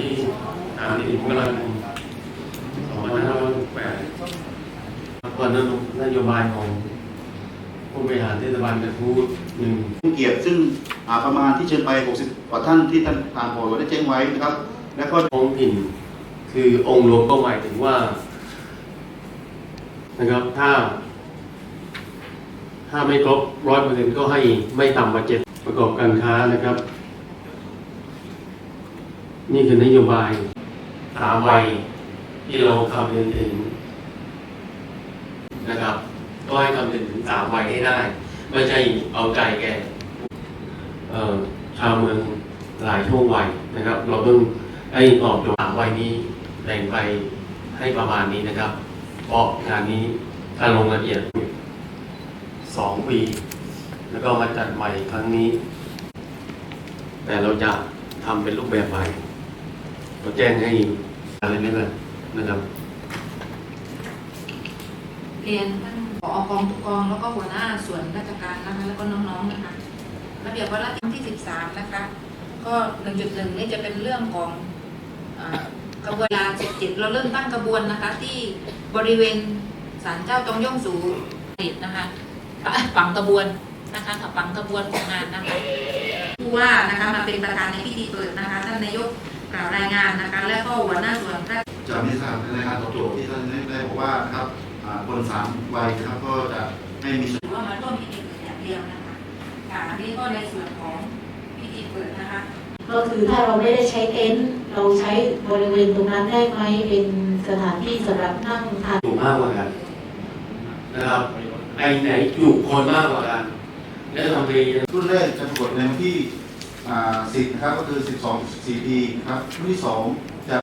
นี้ตามที่ผมกำลังสองพันห้าร้อยหกแปดก่อนนั้นนโยบายของผู้บริหารเทศบาลกระทู้หนึ่งผู้เกียรติซึ่งอ่าประมาณที่เชิญไป 60 กว่าท่านที่ท่านทางพอได้แจ้งไว้นะครับ แล้วก็ท้องถิ่นคือองค์รวมก็หมายถึงว่า นะครับถ้า ถ้าไม่ครบร้อยเปอร์เซ็นต์ก็ให้ไม่ต่ำกว่าเจ็ดประกอบการค้านะครับ นี่คือนโยบายสามวัยที่เราคำนึงถึงนะครับก็ให้คำนึงถึงสามวัยให้ได้ ไม่ใช่เอาใจแก่ชาวเมืองหลายช่วงวัยนะครับ เราต้องให้ตอบโจทย์สามวัยนี้แบ่งไปให้ประมาณนี้นะครับเพราะงานนี้ถ้าลงรายละเอียดสองปี แล้วก็มาจัดใหม่ครั้งนี้ แต่เราจะทำเป็นรูปแบบใหม่ เราแจ้งให้อะไรนี่เลยนะครับเรียนท่านผอกองทุกกองแล้วก็หัวหน้าส่วนราชการนะคะแล้วก็น้องๆนะคะระเบียบวาระที่ 13 นะคะ ก็ 1.1 นี่จะเป็นเรื่องของอกระบวนการ17เราเริ่มตั้งกระบวนนะคะ ที่บริเวณศาลเจ้าตองย่องสูติดนะคะฝังกระบวนนะคะฝังกระบวนของงานนะคะผู้ว่านะคะมาเป็นประธานในพิธีเปิดนะคะท่านนายก กล่าวรายงานนะคะและก็หัวหน้าส่วนราชจากนี้ทางในการตอบโจทย์ที่ท่านได้บอกว่านะครับอ่าคนสามวัยนะครับก็จะให้มีถือว่ามาร่วมพิธีเปิดอย่างเดียวนะคะค่ะอันนี้ก็ในส่วนของพิธีเปิดนะคะก็คือถ้าเราไม่ได้ใช้เต็นท์เราใช้บริเวณตรงนั้นได้ไหมเป็นสถานที่สำหรับนั่งทานอยู่มากกว่ากันนะครับไอ้ไหนอยู่คนมากกว่ากัน แล้วทำไปรุ่นแรกจะปรากฏในวั สิทธิ์นะครับก็คือ 12 14ปีครับรุ่นที่2จะ